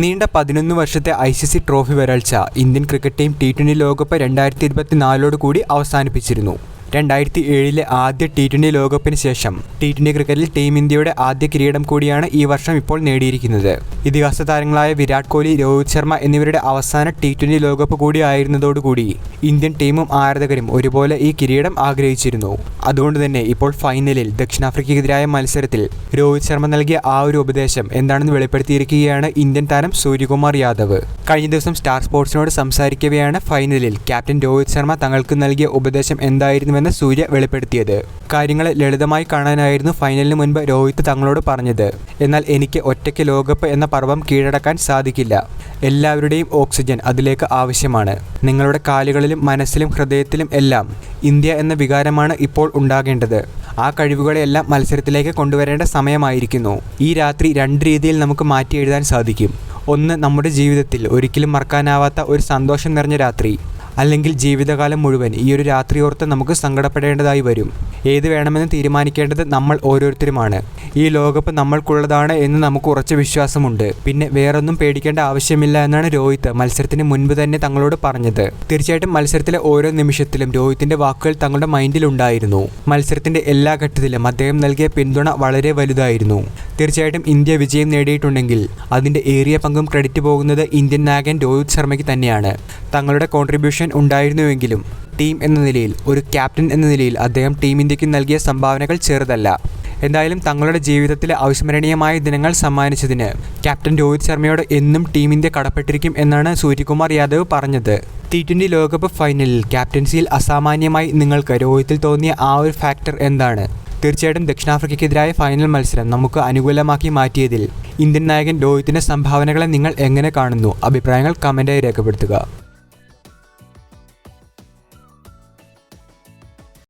നീണ്ട പതിനൊന്ന് വർഷത്തെ ഐ സി സി ട്രോഫി വരൾച്ച Indian cricket team T twenty ലോകകപ്പ് രണ്ടായിരത്തി ഇരുപത്തിനാലോട് കൂടി അവസാനിപ്പിച്ചിരുന്നു. രണ്ടായിരത്തി ഏഴിലെ ആദ്യ ടി ട്വന്റി ലോകകപ്പിന് ശേഷം ടി ട്വന്റി ക്രിക്കറ്റിൽ ടീം ഇന്ത്യയുടെ ആദ്യ കിരീടം കൂടിയാണ് ഈ വർഷം ഇപ്പോൾ നേടിയിരിക്കുന്നത്. ഇതിഹാസ താരങ്ങളായ വിരാട് കോഹ്ലി രോഹിത് ശർമ്മ എന്നിവരുടെ അവസാന ടി ട്വന്റി ലോകകപ്പ് കൂടിയായിരുന്നതോടുകൂടി ഇന്ത്യൻ ടീമും ആരാധകരും ഒരുപോലെ ഈ കിരീടം ആഗ്രഹിച്ചിരുന്നു. അതുകൊണ്ട് തന്നെ ഇപ്പോൾ ഫൈനലിൽ ദക്ഷിണാഫ്രിക്കയ്ക്കെതിരായ മത്സരത്തിൽ രോഹിത് ശർമ്മ നൽകിയ ആ ഒരു ഉപദേശം എന്താണെന്ന് വെളിപ്പെടുത്തിയിരിക്കുകയാണ് ഇന്ത്യൻ താരം സൂര്യകുമാർ യാദവ്. കഴിഞ്ഞ ദിവസം സ്റ്റാർ സ്പോർട്സിനോട് സംസാരിക്കവെയാണ് ഫൈനലിൽ ക്യാപ്റ്റൻ രോഹിത് ശർമ്മ തങ്ങൾക്ക് നൽകിയ ഉപദേശം എന്തായിരുന്നുവെന്ന് സൂര്യ വെളിപ്പെടുത്തിയത്. കാര്യങ്ങളെ ലളിതമായി കാണാനായിരുന്നു ഫൈനലിന് മുൻപ് രോഹിത് തങ്ങളോട് പറഞ്ഞത്. എന്നാൽ എനിക്ക് ഒറ്റയ്ക്ക് ലോകകപ്പ് എന്ന പർവം കീഴടക്കാൻ സാധിക്കില്ല. എല്ലാവരുടെയും ഓക്സിജൻ അതിലേക്ക് ആവശ്യമാണ്. നിങ്ങളുടെ കാലുകളിലും മനസ്സിലും ഹൃദയത്തിലും എല്ലാം ഇന്ത്യ എന്ന വികാരമാണ് ഇപ്പോൾ ഉണ്ടാകേണ്ടത്. ആ കഴിവുകളെല്ലാം മത്സരത്തിലേക്ക് കൊണ്ടുവരേണ്ട സമയമായിരിക്കുന്നു. ഈ രാത്രി രണ്ട് രീതിയിൽ നമുക്ക് മാറ്റി എഴുതാൻ സാധിക്കും. ഒന്ന് നമ്മുടെ ജീവിതത്തിൽ ഒരിക്കലും മറക്കാനാവാത്ത ഒരു സന്തോഷം നിറഞ്ഞ രാത്രി. അല്ലെങ്കിൽ ജീവിതകാലം മുഴുവൻ ഈ ഒരു രാത്രി ഓർത്ത് നമുക്ക് സങ്കടപ്പെടേണ്ടതായി വരും. ഏത് വേണമെന്ന് തീരുമാനിക്കേണ്ടത് നമ്മൾ ഓരോരുത്തരുമാണ്. ഈ ലോകകപ്പ് നമ്മൾക്കുള്ളതാണ് എന്ന് നമുക്ക് ഉറച്ച വിശ്വാസമുണ്ട്. പിന്നെ വേറൊന്നും പേടിക്കേണ്ട ആവശ്യമില്ല എന്നാണ് രോഹിത് മത്സരത്തിന് മുൻപ് തന്നെ തങ്ങളോട് പറഞ്ഞത്. തീർച്ചയായിട്ടും മത്സരത്തിലെ ഓരോ നിമിഷത്തിലും രോഹിത്തിന്റെ വാക്കുകൾ തങ്ങളുടെ മൈൻഡിൽ ഉണ്ടായിരുന്നു. മത്സരത്തിന്റെ എല്ലാ ഘട്ടത്തിലും അദ്ദേഹം നൽകിയ പിന്തുണ വളരെ വലുതായിരുന്നു. തീർച്ചയായിട്ടും ഇന്ത്യ വിജയം നേടിയിട്ടുണ്ടെങ്കിൽ അതിന്റെ ഏറിയ പങ്കും ക്രെഡിറ്റ് പോകുന്നത് ഇന്ത്യൻ നായകൻ രോഹിത് ശർമ്മയ്ക്ക് തന്നെയാണ്. തങ്ങളുടെ കോൺട്രിബ്യൂഷൻ ഉണ്ടായിരുന്നുവെങ്കിലും ടീം എന്ന നിലയിൽ ഒരു ക്യാപ്റ്റൻ എന്ന നിലയിൽ അദ്ദേഹം ടീം ഇന്ത്യയ്ക്ക് നൽകിയ സംഭാവനകൾ ചെറുതല്ല. എന്തായാലും തങ്ങളുടെ ജീവിതത്തിലെ അവിസ്മരണീയമായ ദിനങ്ങൾ സമ്മാനിച്ചതിന് ക്യാപ്റ്റൻ രോഹിത് ശർമ്മയോട് എന്നും ടീം ഇന്ത്യ കടപ്പെട്ടിരിക്കും എന്നാണ് സൂര്യകുമാർ യാദവ് പറഞ്ഞത്. ടി ട്വന്റി ലോകകപ്പ് ഫൈനലിൽ ക്യാപ്റ്റൻസിയിൽ അസാമാന്യമായി നിങ്ങൾക്ക് രോഹിത്തിൽ തോന്നിയ ആ ഒരു ഫാക്ടർ എന്താണ്? തീർച്ചയായിട്ടും ദക്ഷിണാഫ്രിക്കയ്ക്കെതിരായ ഫൈനൽ മത്സരം നമുക്ക് അനുകൂലമാക്കി മാറ്റിയതിൽ ഇന്ത്യൻ നായകൻ രോഹിത്തിന്റെ സംഭാവനകളെ നിങ്ങൾ എങ്ങനെ കാണുന്നു? അഭിപ്രായങ്ങൾ കമന്റായി രേഖപ്പെടുത്തുക.